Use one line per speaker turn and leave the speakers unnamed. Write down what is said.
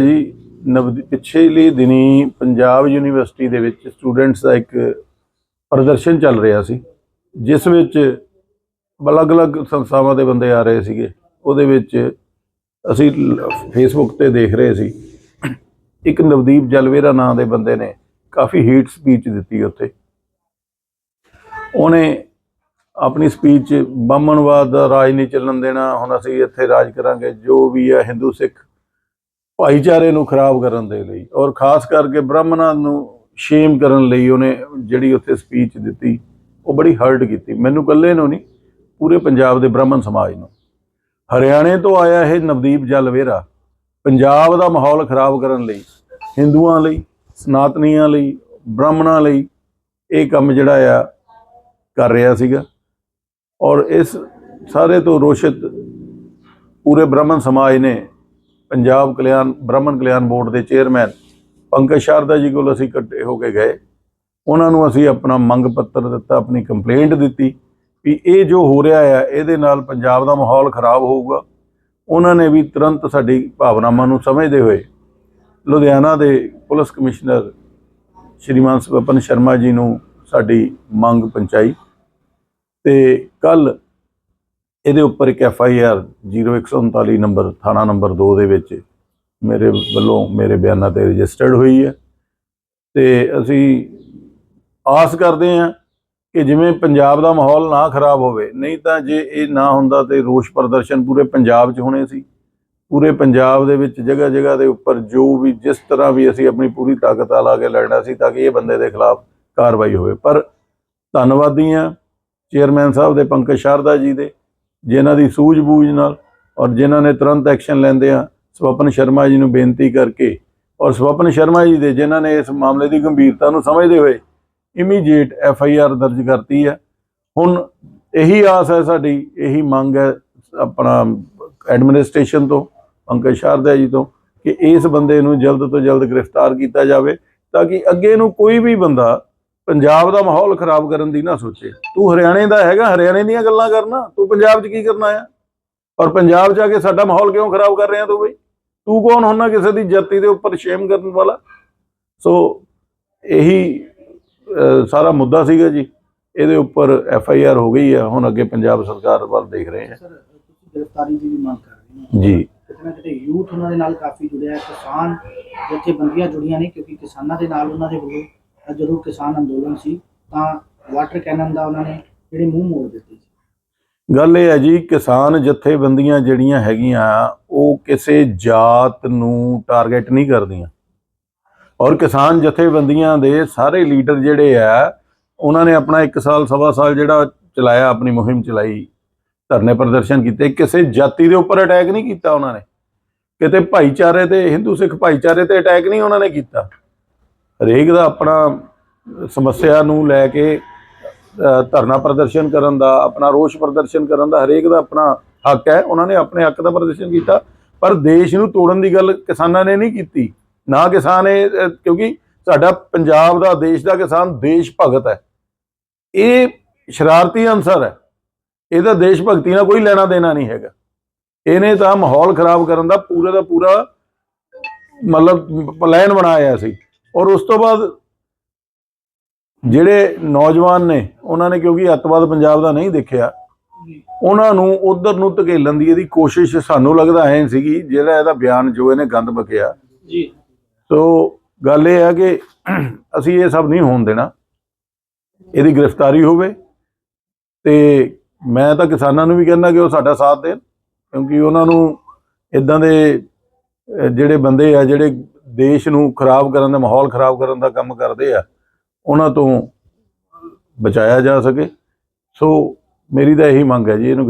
ਜੀ ਨਵ ਪਿਛਲੇ ਦਿਨੀ ਪੰਜਾਬ ਯੂਨੀਵਰਸਿਟੀ ਦੇ ਵਿੱਚ ਸਟੂਡੈਂਟਸ ਦਾ ਇੱਕ ਪ੍ਰਦਰਸ਼ਨ ਚੱਲ ਰਿਹਾ ਸੀ, ਜਿਸ ਵਿੱਚ ਅਲੱਗ-ਅਲੱਗ ਸੰਸਥਾਵਾਂ ਦੇ ਬੰਦੇ ਆ ਰਹੇ ਸੀਗੇ। ਉਹਦੇ ਵਿੱਚ ਅਸੀਂ ਫੇਸਬੁੱਕ ਤੇ ਦੇਖ ਰਹੇ ਸੀ। ਇੱਕ ਨਵਦੀਪ ਜਲਵੇਰਾ ਨਾਂ ਦੇ ਬੰਦੇ ਨੇ ਕਾਫੀ ਹੀਟ ਸਪੀਚ ਦਿੱਤੀ ਉੱਥੇ। ਉਹਨੇ ਆਪਣੀ ਸਪੀਚ ਬਾਹਮਣਵਾਦ ਦਾ ਰਾਜ ਨਹੀਂ ਚੱਲਣ ਦੇਣਾ, ਹੁਣ ਅਸੀਂ ਇੱਥੇ ਰਾਜ ਕਰਾਂਗੇ, ਜੋ ਵੀ ਹੈ ਹਿੰਦੂ ਸਿੱਖ ਭਾਈਚਾਰੇ ਨੂੰ ਖਰਾਬ ਕਰਨ ਦੇ ਲਈ ਔਰ ਖਾਸ ਕਰਕੇ ਬ੍ਰਾਹਮਣਾਂ ਨੂੰ ਸ਼ੇਮ ਕਰਨ ਲਈ ਉਹਨੇ ਜਿਹੜੀ ਉੱਥੇ ਸਪੀਚ ਦਿੱਤੀ, ਉਹ ਬੜੀ ਹਰਟ ਕੀਤੀ। ਮੈਨੂੰ ਇਕੱਲੇ ਨੂੰ ਨਹੀਂ, ਪੂਰੇ ਪੰਜਾਬ ਦੇ ਬ੍ਰਾਹਮਣ ਸਮਾਜ ਨੂੰ। ਹਰਿਆਣੇ ਤੋਂ ਆਇਆ ਇਹ ਨਵਦੀਪ ਜਲਵੇਰਾ ਪੰਜਾਬ ਦਾ ਮਾਹੌਲ ਖਰਾਬ ਕਰਨ ਲਈ, ਹਿੰਦੂਆਂ ਲਈ, ਸਨਾਤਨੀਆਂ ਲਈ, ਬ੍ਰਾਹਮਣਾਂ ਲਈ ਇਹ ਕੰਮ ਜਿਹੜਾ ਆ ਕਰ ਰਿਹਾ ਸੀਗਾ। ਔਰ ਇਸ ਸਾਰੇ ਤੋਂ ਰੋਸ਼ਿਤ ਪੂਰੇ ਬ੍ਰਾਹਮਣ ਸਮਾਜ ਨੇ ਪੰਜਾਬ ਕਲਿਆਣ, ਬ੍ਰਾਹਮਣ ਕਲਿਆਣ ਬੋਰਡ ਦੇ ਚੇਅਰਮੈਨ ਪੰਕਜ ਸ਼ਾਰਦਾ ਜੀ ਕੋਲ ਅਸੀਂ ਇਕੱਠੇ ਹੋ ਕੇ ਗਏ। ਉਹਨਾਂ ਨੂੰ ਅਸੀਂ ਆਪਣਾ ਮੰਗ ਪੱਤਰ ਦਿੱਤਾ, ਆਪਣੀ ਕੰਪਲੇਂਟ ਦਿੱਤੀ ਵੀ ਇਹ ਜੋ ਹੋ ਰਿਹਾ ਹੈ ਇਹਦੇ ਨਾਲ ਪੰਜਾਬ ਦਾ ਮਾਹੌਲ ਖਰਾਬ ਹੋਊਗਾ। ਉਹਨਾਂ ਨੇ ਵੀ ਤੁਰੰਤ ਸਾਡੀ ਭਾਵਨਾਵਾਂ ਨੂੰ ਸਮਝਦੇ ਹੋਏ ਲੁਧਿਆਣਾ ਦੇ ਪੁਲਿਸ ਕਮਿਸ਼ਨਰ ਸ਼੍ਰੀਮਾਨ ਸਵਪਨ ਸ਼ਰਮਾ ਜੀ ਨੂੰ ਸਾਡੀ ਮੰਗ ਪਹੁੰਚਾਈ। ਤੇ ਕੱਲ ਇਹਦੇ ਉੱਪਰ ਇੱਕ ਐਫ ਆਈ ਆਰ 0139 ਨੰਬਰ, ਥਾਣਾ ਨੰਬਰ 2 ਦੇ ਵਿੱਚ ਮੇਰੇ ਵੱਲੋਂ ਮੇਰੇ ਬਿਆਨਾਂ ਤੇ ਰਜਿਸਟਰਡ ਹੋਈ ਹੈ। ਤੇ ਅਸੀਂ ਆਸ ਕਰਦੇ ਹਾਂ ਕਿ ਜਿਵੇਂ ਪੰਜਾਬ ਦਾ ਮਾਹੌਲ ਨਾ ਖਰਾਬ ਹੋਵੇ, ਨਹੀਂ ਤਾਂ ਜੇ ਇਹ ਨਾ ਹੁੰਦਾ ਤੇ ਰੋਸ ਪ੍ਰਦਰਸ਼ਨ ਪੂਰੇ ਪੰਜਾਬ 'ਚ ਹੋਣੇ ਸੀ। ਪੂਰੇ ਪੰਜਾਬ ਦੇ ਵਿੱਚ ਜਗ੍ਹਾ ਜਗ੍ਹਾ ਦੇ ਉੱਪਰ ਜੋ ਵੀ, ਜਿਸ ਤਰ੍ਹਾਂ ਵੀ ਅਸੀਂ ਆਪਣੀ ਪੂਰੀ ਤਾਕਤ ਲਾ ਕੇ ਲੜਨਾ ਸੀ ਤਾਂ ਕਿ ਇਹ ਬੰਦੇ ਦੇ ਖਿਲਾਫ ਕਾਰਵਾਈ ਹੋਵੇ। ਪਰ ਧੰਨਵਾਦੀ ਹਾਂ ਚੇਅਰਮੈਨ ਸਾਹਿਬ ਦੇ, ਪੰਕਜ ਸ਼ਾਰਦਾ ਜੀ ਦੇ ਜਿਨ੍ਹਾਂ ਦੀ ਸੂਝ-ਬੂਝ ਨਾਲ ਔਰ ਜਿਨ੍ਹਾਂ ਨੇ ਤੁਰੰਤ ਐਕਸ਼ਨ ਲੈਂਦੇ ਆ, ਸਵਪਨ ਸ਼ਰਮਾ ਜੀ ਨੂੰ ਬੇਨਤੀ ਕਰਕੇ ਔਰ ਸਵਪਨ ਸ਼ਰਮਾ ਜੀ ਦੇ ਜਿਨ੍ਹਾਂ ਨੇ ਇਸ ਮਾਮਲੇ ਦੀ ਗੰਭੀਰਤਾ ਨੂੰ ਸਮਝਦੇ ਹੋਏ ਇਮੀਡੀਏਟ ਐਫ ਆਈ ਆਰ ਦਰਜ ਕਰਤੀ ਹੈ। ਹੁਣ ਇਹੀ ਆਸ ਹੈ ਸਾਡੀ, ਇਹੀ ਮੰਗ ਹੈ ਆਪਣਾ ਐਡਮਿਨਿਸਟ੍ਰੇਸ਼ਨ ਤੋਂ, ਪੰਕਜ ਸ਼ਾਰਦਾ ਜੀ ਤੋਂ ਕਿ ਇਸ ਬੰਦੇ ਨੂੰ ਜਲਦ ਤੋਂ ਜਲਦ ਗ੍ਰਿਫਤਾਰ ਕੀਤਾ ਜਾਵੇ ਤਾਂ ਕਿ ਅੱਗੇ ਨੂੰ ਕੋਈ ਵੀ ਬੰਦਾ ਪੰਜਾਬ ਦਾ ਮਾਹੌਲ ਖਰਾਬ ਕਰਨ ਦੀ ਨਾ ਸੋਚੇ। ਤੂੰ ਹਰਿਆਣੇ ਦਾ ਹੈਗਾ ਹਰਿਆਣੇ ਦੀਆਂ ਗੱਲਾਂ ਕਰਨਾ। ਤੂੰ ਪੰਜਾਬ 'ਚ ਕੀ ਕਰਨਾ ਆ? ਔਰ ਪੰਜਾਬ 'ਚ ਆ ਕੇ ਸਾਡਾ ਮਾਹੌਲ ਕਿਉਂ ਖਰਾਬ ਕਰ ਰਿਹਾ ਤੂੰ ਬਈ? ਤੂੰ ਕੌਣ ਹੁੰਨਾ ਕਿਸੇ ਦੀ ਜਾਤੀ ਦੇ ਉੱਪਰ ਸ਼ੇਮ ਕਰਨ ਵਾਲਾ? ਸੋ ਇਹੀ ਸਾਰਾ ਮੁੱਦਾ ਸੀਗਾ ਜੀ। ਇਹਦੇ ਉੱਪਰ ਐਫ ਆਈ ਆਰ ਹੋ ਗਈ ਹੈ ਹੁਣ ਅੱਗੇ ਪੰਜਾਬ ਸਰਕਾਰ ਵੱਲ ਦੇਖ ਰਹੇ ਹਾਂ
ਸਰ ਤੁਸੀਂ ਗ੍ਰਿਫਤਾਰੀ ਦੀ ਵੀ ਮੰਗ ਕਰ ਰਹੇ ਹੋ।
ਜੀ।
ਕਿਤੇ ਨਾ ਕਿਤੇ ਯੂਥ ਉਹਨਾਂ ਦੇ ਨਾਲ ਕਾਫੀ ਜੁੜਿਆ ਹੈ। ਕਿਸਾਨ ਜਥੇਬੰਦੀਆਂ ਜੁੜੀਆਂ ਨੇ ਕਿਉਂਕਿ ਕਿਸਾਨਾਂ ਦੇ ਨਾਲ ਉਹਨਾਂ ਦੇ ਵੱਲੋਂ ਜਦੋਂ ਕਿਸਾਨ ਅੰਦੋਲਨ ਸੀ, ਤਾਂ ਵਾਟਰ ਕੈਨਨ ਦਾ ਉਹਨਾਂ ਨੇ ਜਿਹੜੇ ਮੂੰਹ ਮੋੜ ਦਿੱਤੇ ਸੀ।
ਗੱਲ ਇਹ ਹੈ ਜੀ, ਕਿਸਾਨ ਜਥੇਬੰਦੀਆਂ ਜਿਹੜੀਆਂ ਹੈਗੀਆਂ, ਉਹ ਕਿਸੇ ਜਾਤ ਨੂੰ ਟਾਰਗੇਟ ਨਹੀਂ ਕਰਦੀਆਂ। ਔਰ ਕਿਸਾਨ ਜਥੇਬੰਦੀਆਂ ਦੇ ਸਾਰੇ ਲੀਡਰ ਜਿਹੜੇ ਆ, ਉਹਨਾਂ ਨੇ ਆਪਣਾ 1 ਸਾਲ, ਸਵਾ ਸਾਲ ਜਿਹੜਾ ਚਲਾਇਆ, ਆਪਣੀ ਮੁਹਿੰਮ ਚਲਾਈ, ਧਰਨੇ ਪ੍ਰਦਰਸ਼ਨ ਕੀਤੇ, ਕਿਸੇ ਜਾਤੀ ਦੇ ਉੱਪਰ ਅਟੈਕ ਨਹੀਂ ਕੀਤਾ ਉਹਨਾਂ ਨੇ। ਕਿਤੇ ਭਾਈਚਾਰੇ ਤੇ, ਹਿੰਦੂ ਸਿੱਖ ਭਾਈਚਾਰੇ ਤੇ ਅਟੈਕ ਨਹੀਂ ਉਹਨਾਂ ਨੇ ਕੀਤਾ। ਹਰੇਕ ਦਾ ਆਪਣਾ ਸਮੱਸਿਆ ਨੂੰ ਲੈ ਕੇ ਧਰਨਾ ਪ੍ਰਦਰਸ਼ਨ ਕਰਨ ਦਾ, ਆਪਣਾ ਰੋਸ ਪ੍ਰਦਰਸ਼ਨ ਕਰਨ ਦਾ ਹਰੇਕ ਦਾ ਆਪਣਾ ਹੱਕ ਹੈ। ਉਹਨਾਂ ਨੇ ਆਪਣੇ ਹੱਕ ਦਾ ਪ੍ਰਦਰਸ਼ਨ ਕੀਤਾ। ਪਰ ਦੇਸ਼ ਨੂੰ ਤੋੜਨ ਦੀ ਗੱਲ ਕਿਸਾਨਾਂ ਨੇ ਨਹੀਂ ਕੀਤੀ। ਨਾ ਕਿਸਾਨ ਇਹ ਕਿਉਂਕਿ ਸਾਡਾ ਪੰਜਾਬ ਦਾ, ਦੇਸ਼ ਦਾ ਕਿਸਾਨ ਦੇਸ਼ ਭਗਤ ਹੈ। ਇਹ ਸ਼ਰਾਰਤੀ ਅੰਸਰ ਹੈ। ਇਹਦਾ ਦੇਸ਼ ਭਗਤੀ ਨਾਲ ਕੋਈ ਲੈਣਾ ਦੇਣਾ ਨਹੀਂ ਹੈਗਾ। ਇਹਨੇ ਤਾਂ ਮਾਹੌਲ ਖਰਾਬ ਕਰਨ ਦਾ ਪੂਰੇ ਦਾ ਪੂਰਾ ਮਤਲਬ ਪਲਾਨ ਬਣਾਇਆ ਸੀ। ਔਰ ਉਸ ਤੋਂ ਬਾਅਦ ਜਿਹੜੇ ਨੌਜਵਾਨ ਨੇ ਉਹਨਾਂ ਨੇ ਕਿਉਂਕਿ ਅੱਤਵਾਦ ਪੰਜਾਬ ਦਾ ਨਹੀਂ ਦੇਖਿਆ ਉਹਨਾਂ ਨੂੰ ਉਧਰ ਨੂੰ ਧਕੇਲਣ ਦੀ ਇਹਦੀ ਕੋਸ਼ਿਸ਼ ਸਾਨੂੰ ਲੱਗਦਾ ਐ ਸੀਗੀ ਜਿਹੜਾ ਇਹਦਾ ਬਿਆਨ ਜੋ ਇਹਨੇ ਗੰਦ ਬਕਿਆ
ਜੀ।
ਸੋ ਗੱਲ ਇਹ ਹੈ ਕਿ ਅਸੀਂ ਇਹ ਸਭ ਨਹੀਂ ਹੋਣ ਦੇਣਾ। ਇਹਦੀ ਗ੍ਰਿਫਤਾਰੀ ਹੋਵੇ ਤੇ ਮੈਂ ਤਾਂ ਕਿਸਾਨਾਂ ਨੂੰ ਵੀ ਕਹਿੰਦਾ ਕਿ ਉਹ ਸਾਡਾ ਸਾਥ ਦੇਣ ਕਿਉਂਕਿ ਉਹਨਾਂ ਨੂੰ ਇਦਾਂ ਦੇ ਜਿਹੜੇ ਬੰਦੇ ਆ ਜਿਹੜੇ ਦੇਸ਼ ਨੂੰ ਖਰਾਬ ਕਰਨ ਦਾ, ਮਾਹੌਲ ਖਰਾਬ ਕਰਨ ਦਾ ਕੰਮ ਕਰਦੇ ਆ, ਉਹਨਾਂ ਤੋਂ ਬਚਾਇਆ ਜਾ ਸਕੇ। ਸੋ ਮੇਰੀ ਤਾਂ ਇਹੀ ਮੰਗ ਹੈ ਜੀ, ਇਹਨੂੰ